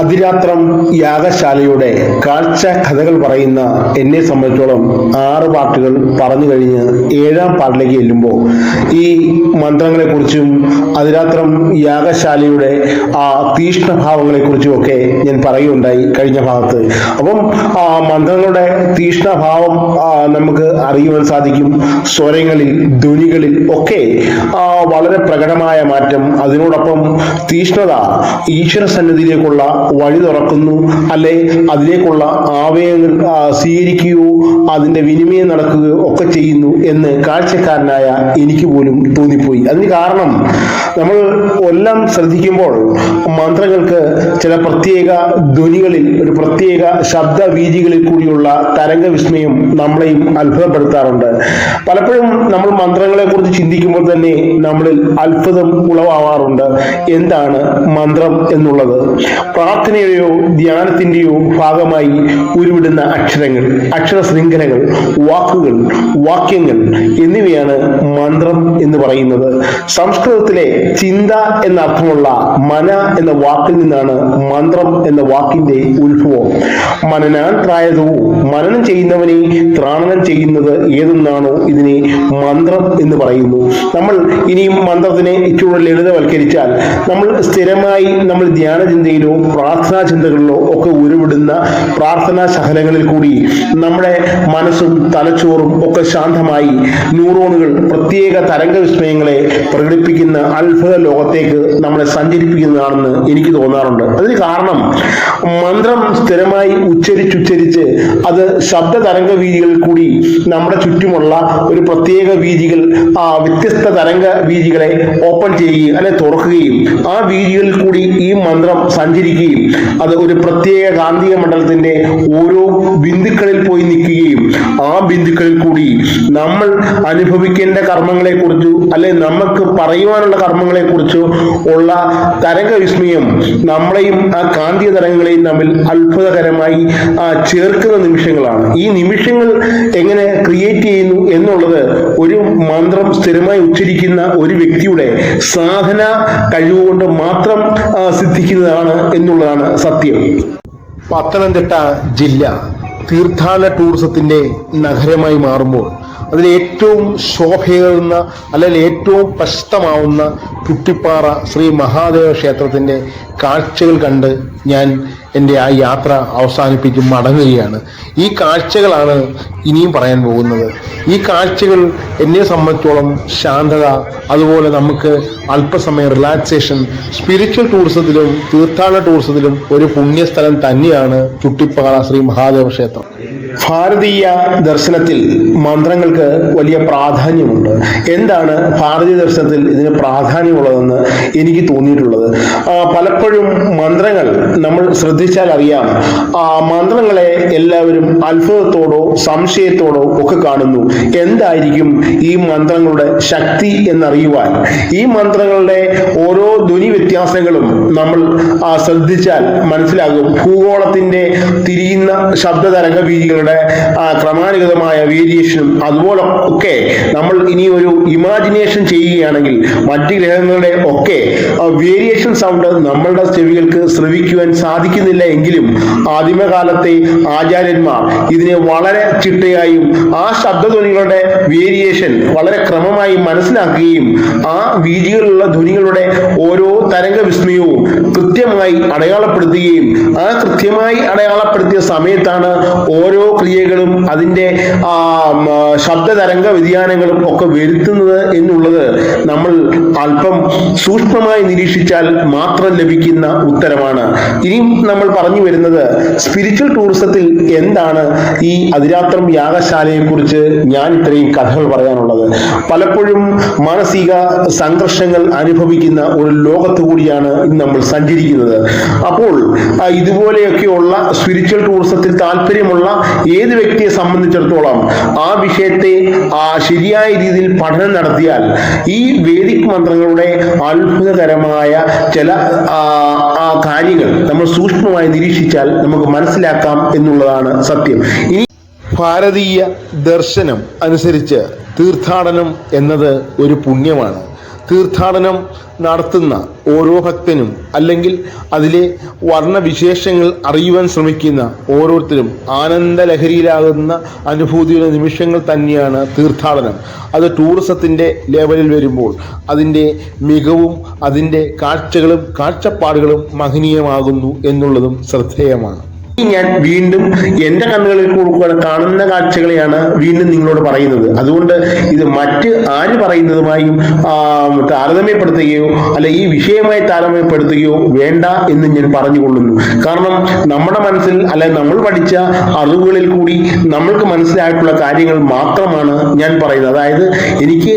അതിരാത്രം യാഗശാലയുടെ കാഴ്ച കഥകൾ പറയുന്ന എന്നെ സംബന്ധിച്ചോളം ആറ് പാട്ടുകൾ പറഞ്ഞു കഴിഞ്ഞ് ഏഴാം പാട്ടിലേക്ക് ചെല്ലുമ്പോൾ ഈ മന്ത്രങ്ങളെ കുറിച്ചും അതിരാത്രം യാഗശാലയുടെ ആ തീഷ്ണഭാവങ്ങളെക്കുറിച്ചും ഒക്കെ ഞാൻ പറയുകയുണ്ടായി കഴിഞ്ഞ ഭാഗത്ത്. അപ്പം ആ മന്ത്രങ്ങളുടെ തീഷ്ണഭാവം നമുക്ക് അറിയുവാൻ സാധിക്കും. സ്വരങ്ങളിൽ ധ്വനികളിൽ ഒക്കെ വളരെ പ്രകടമായ മാറ്റം. അതിനോടൊപ്പം തീഷ്ണത ഈശ്വര സന്നിധിയിലേക്കുള്ള വഴി തുറക്കുന്നു. അല്ലെ അതിലേക്കുള്ള ആവേഗ സ്വീകരിക്കുകയോ അതിന്റെ വിനിമയം നടക്കുകയോ ഒക്കെ ചെയ്യുന്നു എന്ന് കാഴ്ചക്കാരനായ എനിക്ക് പോലും തോന്നിപ്പോയി. അതിന് കാരണം നമ്മൾ എല്ലാം ശ്രദ്ധിക്കുമ്പോൾ മന്ത്രങ്ങൾക്ക് ചില പ്രത്യേക ധ്വനികളിൽ ഒരു പ്രത്യേക ശബ്ദ വീതികളിൽ കൂടിയുള്ള തരംഗ വിസ്മയം നമ്മളെയും അത്ഭുതപ്പെടുത്താറുണ്ട്. പലപ്പോഴും നമ്മൾ മന്ത്രങ്ങളെ കുറിച്ച് ചിന്തിക്കുമ്പോൾ തന്നെ നമ്മളിൽ അത്ഭുതം ഉളവാവാറുണ്ട്. എന്താണ് മന്ത്രം എന്നുള്ളത്? പ്രാർത്ഥനയുടെയോ ധ്യാനത്തിന്റെയോ ഭാഗമായി ഉരുവിടുന്ന അക്ഷരങ്ങൾ അക്ഷര ശൃംഖലകൾ വാക്കുകൾ വാക്യങ്ങൾ എന്നിവയാണ് മന്ത്രം എന്ന് പറയുന്നത്. സംസ്കൃതത്തിലെ ചിന്ത എന്ന അർത്ഥമുള്ള മന എന്ന വാക്കിൽ നിന്നാണ് മന്ത്രം എന്ന വാക്കിന്റെ ഉത്ഭവം. മനനാൻ ത്രായതവും മനനം ചെയ്യുന്നവനെ ത്രാണനം ചെയ്യുന്നത് ഏതെന്നാണോ ഇതിനെ മന്ത്രം എന്ന് പറയുന്നു. നമ്മൾ ഇനിയും മന്ത്രത്തിനെ ഇച്ചിരി ലളിതവൽക്കരിച്ചാൽ നമ്മൾ സ്ഥിരമായി നമ്മൾ ധ്യാന ചിന്തയിലോ പ്രാർത്ഥനാ ചിന്തകളിലോ ഒക്കെ ഉരുവിടുന്ന പ്രാർത്ഥനാ സഹനങ്ങളിൽ കൂടി നമ്മുടെ മനസ്സും തലച്ചോറും ഒക്കെ ശാന്തമായി ന്യൂറോണുകൾ പ്രത്യേക തരംഗ വിസ്മയങ്ങളെ പ്രകടിപ്പിക്കുന്ന അത്ഭുത ലോകത്തേക്ക് നമ്മളെ സഞ്ചരിപ്പിക്കുന്നതാണെന്ന് എനിക്ക് തോന്നാറുണ്ട്. അതിന് കാരണം മന്ത്രം സ്ഥിരമായി ഉച്ചരിച്ചുച്ചരിച്ച് അത് ശബ്ദ തരംഗ വീതികളിൽ കൂടി നമ്മുടെ ചുറ്റുമുള്ള ഒരു പ്രത്യേക വീതികൾ ആ വ്യത്യസ്ത തരംഗ വീതികളെ ഓപ്പൺ ചെയ്യുകയും അല്ലെ തുറക്കുകയും ആ വീതികളിൽ കൂടി ഈ മന്ത്രം സഞ്ചരിക്കുകയും അത് ഒരു പ്രത്യേക കാന്തിക മണ്ഡലത്തിന്റെ ഓരോ ബിന്ദുക്കളിൽ പോയി നിൽക്കുകയും ആ ബിന്ദുക്കളിൽ കൂടി നമ്മൾ അനുഭവിക്കേണ്ട കർമ്മങ്ങളെ കുറിച്ചു അല്ലെ നമുക്ക് പറയുവാനുള്ള കർമ്മങ്ങളെ കുറിച്ചോ ഉള്ള തരംഗ വിസ്മയം നമ്മളെയും ആ കാന്തിക തരംഗങ്ങളെയും തമ്മിൽ അത്ഭുതകരമായി ചേർക്കുന്ന നിമിഷങ്ങളാണ്. ഈ നിമിഷങ്ങൾ എങ്ങനെ ക്രിയേറ്റ് ചെയ്യുന്നു എന്നുള്ളത് ഒരു മന്ത്രം സ്ഥിരമായി ഉച്ചരിക്കുന്ന ഒരു വ്യക്തിയുടെ സാധന കഴിവുകൊണ്ട് മാത്രം സിദ്ധിക്കുന്നതാണ് എന്നുള്ളതാണ് സത്യം. പത്തനംതിട്ട ജില്ല തീർത്ഥാടന ടൂറിസത്തിന്റെ നഗരമായി മാറുമ്പോൾ അതിൽ ഏറ്റവും ശോഭയേറുന്ന അല്ലെങ്കിൽ ഏറ്റവും പ്രശസ്തമാവുന്ന കുട്ടിപ്പാറ ശ്രീ മഹാദേവ ക്ഷേത്രത്തിന്റെ കാഴ്ചകൾ കണ്ട് ഞാൻ എന്റെ ആ യാത്ര അവസാനിപ്പിക്കും മടങ്ങുകയാണ്. ഈ കാഴ്ചകളാണ് ഇനിയും പറയാൻ പോകുന്നത്. ഈ കാഴ്ചകൾ എന്നെ സംബന്ധിച്ചോളം ശാന്തത അതുപോലെ നമുക്ക് അല്പസമയം റിലാക്സേഷൻ സ്പിരിച്വൽ ടൂറിസത്തിലും തീർത്ഥാടന ടൂറിസത്തിലും ഒരു പുണ്യസ്ഥലം തന്നെയാണ് ചുട്ടിപ്പാറ ശ്രീ മഹാദേവ ക്ഷേത്രം. ഭാരതീയ ദർശനത്തിൽ മന്ത്രങ്ങൾക്ക് വലിയ പ്രാധാന്യമുണ്ട്. എന്താണ് ഭാരതീയ ദർശനത്തിൽ ഇതിന് പ്രാധാന്യമുള്ളതെന്ന് എനിക്ക് തോന്നിയിട്ടുള്ളത്? പലപ്പോഴും മന്ത്രങ്ങൾ നമ്മൾ ശ്രദ്ധിച്ചാൽ അറിയാം ആ മന്ത്രങ്ങളെ എല്ലാവരും അത്ഭുതത്തോടോ സംശയത്തോടോ ഒക്കെ കാണുന്നു. എന്തായിരിക്കും ഈ മന്ത്രങ്ങളുടെ ശക്തി എന്നറിയുവാൻ? ഈ മന്ത്രങ്ങളുടെ ഓരോ ധ്വനി വ്യത്യാസങ്ങളും നമ്മൾ ആ, ശ്രദ്ധിച്ചാൽ മനസ്സിലാകും. ഭൂഗോളത്തിന്റെ തിരിയുന്ന ശബ്ദ തരംഗ വീതികളുടെ ആ, ക്രമാനുഗതമായ വേരിയേഷനും അതുപോലെ ഒക്കെ നമ്മൾ ഇനി ഒരു ഇമാജിനേഷൻ ചെയ്യുകയാണെങ്കിൽ മറ്റ് ഗ്രഹങ്ങളുടെ ഒക്കെ വേരിയേഷൻ സൗണ്ട് നമ്മളുടെ ചെവികൾക്ക് ശ്രവിക്കുവാൻ സാധിക്കുന്നില്ല എങ്കിലും ആദിമകാലത്തെ ആചാര്യന്മാർ ഇതിനെ വളരെ ചിട്ടയായും ആ ശബ്ദധ്വനികളുടെ വേരിയേഷൻ വളരെ ക്രമമായി മനസ്സിലാക്കുകയും ആ വീതികളിലുള്ള ധ്വനികളുടെ ഓരോ തരംഗ വിസ്മയവും കൃത്യമായി അടയാളപ്പെടുത്തുകയും ആ കൃത്യമായി അടയാളപ്പെടുത്തിയ സമയത്താണ് ഓരോ ക്രിയകളും അതിന്റെ ശബ്ദ തരംഗ വ്യതിയാനങ്ങളും ഒക്കെ വരുത്തുന്നത് എന്നുള്ളത് നമ്മൾ അല്പം സൂക്ഷ്മമായി നിരീക്ഷിച്ചാൽ മാത്രം ലഭിക്കുന്ന ഉത്തരമാണ്. ഇനിയും നമ്മൾ പറഞ്ഞു വരുന്നത് സ്പിരിച്വൽ ടൂറിസത്തിൽ എന്താണ് ഈ അതിരാത്രം യാഗശാലയെ കുറിച്ച് ഞാൻ ഇത്രയും കഥകൾ പറയാനുള്ളത്? പലപ്പോഴും മാനസിക സംഘർഷങ്ങൾ അനുഭവിക്കുന്ന ഒരു ലോകത്ത് കൂടിയാണ് ഇന്ന് നമ്മൾ സഞ്ചരിക്കുന്നത്. അപ്പോൾ ഇതുപോലെയൊക്കെയുള്ള സ്പിരിച്വൽ ടൂറിസത്തിൽ താല്പര്യമുള്ള ഏത് വ്യക്തിയെ സംബന്ധിച്ചിടത്തോളം ആ വിഷയത്തെ ആ ശരിയായ രീതിയിൽ പഠനം നടത്തിയാൽ ഈ വേദിക് മന്ത്രങ്ങളുടെ അത്ഭുതകരമായ ചില കാര്യങ്ങൾ നമ്മൾ സൂക്ഷ്മമായി നിരീക്ഷിച്ചാൽ നമുക്ക് മനസ്സിലാക്കാം എന്നുള്ളതാണ് സത്യം. ഇനി ഭാരതീയ ദർശനം അനുസരിച്ച് തീർത്ഥാടനം എന്നത് ഒരു പുണ്യമാണ്. തീർത്ഥാടനം നടത്തുന്ന ഓരോ ഭക്തനും അല്ലെങ്കിൽ അതിലെ വർണവിശേഷങ്ങൾ അറിയുവാൻ ശ്രമിക്കുന്ന ഓരോരുത്തരും ആനന്ദലഹരിയിലാകുന്ന അനുഭൂതിയുടെ നിമിഷങ്ങൾ തന്നെയാണ് തീർത്ഥാടനം. അത് ടൂറിസത്തിന്റെ ലെവലിൽ വരുമ്പോൾ അതിന്റെ മികവും അതിന്റെ കാഴ്ചകളും കാഴ്ചപ്പാടുകളും മഹനീയമാകുന്നു എന്നുള്ളതും ശ്രദ്ധേയമാണ്. ഞാൻ വീണ്ടും എന്റെ കണ്ണുകളിൽ കൂടെ കാണുന്ന കാഴ്ചകളെയാണ് വീണ്ടും നിങ്ങളോട് പറയുന്നത്. അതുകൊണ്ട് ഇത് മറ്റ് ആര് പറയുന്നതുമായും താരതമ്യപ്പെടുത്തുകയോ അല്ല ഈ വിഷയമായി താരതമ്യപ്പെടുത്തുകയോ വേണ്ട എന്ന് ഞാൻ പറഞ്ഞുകൊള്ളുന്നു. കാരണം നമ്മുടെ മനസ്സിൽ അല്ലെ നമ്മൾ പഠിച്ച അറിവുകളിൽ കൂടി നമ്മൾക്ക് മനസ്സിലായിട്ടുള്ള കാര്യങ്ങൾ മാത്രമാണ് ഞാൻ പറയുന്നത്. അതായത് എനിക്ക്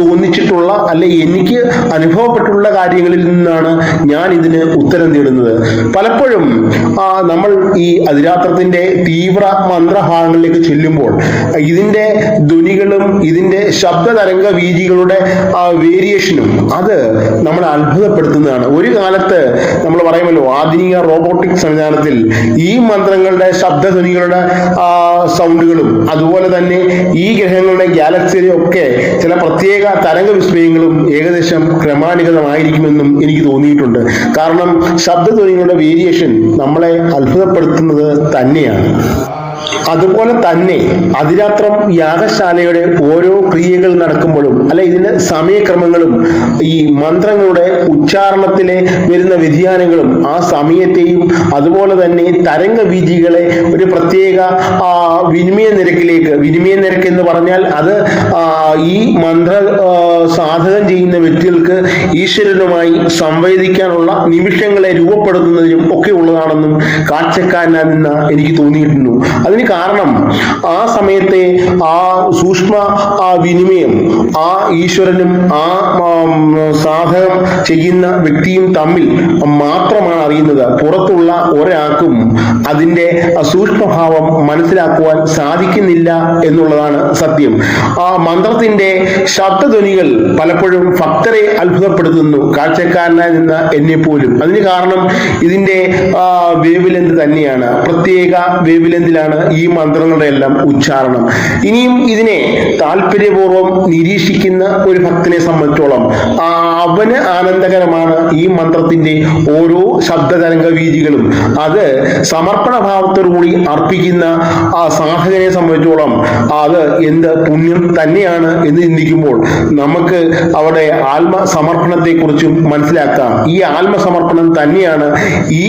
തോന്നിച്ചിട്ടുള്ള അല്ലെ എനിക്ക് അനുഭവപ്പെട്ടുള്ള കാര്യങ്ങളിൽ നിന്നാണ് ഞാൻ ഇതിന് ഉത്തരം തേടുന്നത് പലപ്പോഴും നമ്മൾ ഈ അതിരാത്രത്തിന്റെ തീവ്ര മന്ത്രഭാഗങ്ങളിലേക്ക് ചെല്ലുമ്പോൾ ഇതിന്റെ ധ്വനികളും ഇതിന്റെ ശബ്ദ തരംഗ വീതികളുടെ വേരിയേഷനും അത് നമ്മളെ അത്ഭുതപ്പെടുത്തുന്നതാണ്. ഒരു കാലത്ത് നമ്മൾ പറയുമല്ലോ ആധുനിക റോബോട്ടിക് സംവിധാനത്തിൽ ഈ മന്ത്രങ്ങളുടെ ശബ്ദധ്വനികളുടെ ആ, സൗണ്ടുകളും അതുപോലെ തന്നെ ഈ ഗ്രഹങ്ങളുടെ ഗാലക്സിയിലെ ഒക്കെ ചില പ്രത്യേക തരംഗ വിസ്മയങ്ങളും ഏകദേശം ക്രമാനുഗതമായിരിക്കുമെന്നും എനിക്ക് തോന്നിയിട്ടുണ്ട്. കാരണം ശബ്ദധ്വനികളുടെ വേരിയേഷൻ നമ്മളെ അത്ഭുതപ്പെടുത്തുന്നത് തന്നെയാണ്. അതുപോലെ തന്നെ അതിരാത്രം യാഗശാലയുടെ ഓരോ ക്രിയകൾ നടക്കുമ്പോഴും അല്ലെ ഇതിന്റെ സമയക്രമങ്ങളും ഈ മന്ത്രങ്ങളുടെ ഉച്ചാരണത്തിലെ വരുന്ന വ്യതിയാനങ്ങളും ആ സമയത്തെയും അതുപോലെ തന്നെ തരംഗ വീതികളെ ഒരു പ്രത്യേക വിനിമയ നിരക്കിലേക്ക് വിനിമയ നിരക്ക് എന്ന് പറഞ്ഞാൽ അത് ഈ മന്ത്ര സാധകം ചെയ്യുന്ന വ്യക്തികൾക്ക് ഈശ്വരനുമായി സംവേദിക്കാനുള്ള നിമിഷങ്ങളെ രൂപപ്പെടുത്തുന്നതിനും ഒക്കെ ഉള്ളതാണെന്നും കാഴ്ചക്കാരനാണെന്ന് എനിക്ക് തോന്നിയിട്ടുണ്ട്. അതിന് കാരണം ആ സമയത്തെ ആ സൂക്ഷ്മ ആ വിനിമയം ആ ഈശ്വരനും ആ സാധകം ചെയ്യുന്ന വ്യക്തിയും തമ്മിൽ മാത്രമാണ് അറിയുന്നത്. പുറത്തുള്ള ഒരാൾക്കും അതിന്റെ സൂക്ഷ്മഭാവം മനസ്സിലാക്കുവാൻ സാധിക്കുന്നില്ല എന്നുള്ളതാണ് സത്യം. ആ മന്ത്രത്തിന്റെ ശബ്ദധ്വനികൾ പലപ്പോഴും ഭക്തരെ അത്ഭുതപ്പെടുത്തുന്നു. കാഴ്ചക്കാരനായി നിന്ന എന്നെ പോലും അതിന് കാരണം ഇതിന്റെ വേവ് ലെന്ത് തന്നെയാണ്. പ്രത്യേക വേവ് ലെന്തിലാണ് ഈ മന്ത്രങ്ങളുടെ എല്ലാം ഉച്ചാരണം. ഇനിയും ഇതിനെ താല്പര്യപൂർവം നിരീക്ഷിക്കുന്ന ഒരു ഭക്തനെ സംബന്ധിച്ചോളം അവന് ആനന്ദകരമാണ് ഈ മന്ത്രത്തിന്റെ ഓരോ ശബ്ദതരംഗ വീതികളും. അത് സമർപ്പണ ഭാവത്തോടുകൂടി അർപ്പിക്കുന്ന ആ സാധകനെ സംബന്ധിച്ചോളം അത് എന്ത് പുണ്യം തന്നെയാണ് എന്ന് ചിന്തിക്കുമ്പോൾ നമുക്ക് അവിടെ ആത്മസമർപ്പണത്തെ കുറിച്ചും മനസ്സിലാക്കാം. ഈ ആത്മസമർപ്പണം തന്നെയാണ് ഈ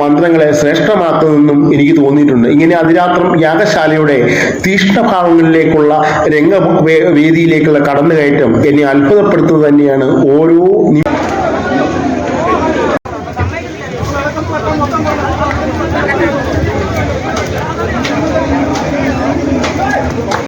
മന്ത്രങ്ങളെ ശ്രേഷ്ഠമാക്കുന്നതെന്നും എനിക്ക് തോന്നിയിട്ടുണ്ട്. ഇങ്ങനെ അതിരാത്രം യാഗശാലയുടെ തീഷ്ണഭാവങ്ങളിലേക്കുള്ള രംഗ വേ- വേദിയിലേക്കുള്ള കടന്നുകയറ്റം എന്നെ അത്ഭുതപ്പെടുത്തുന്നത് തന്നെയാണ് ഓരോ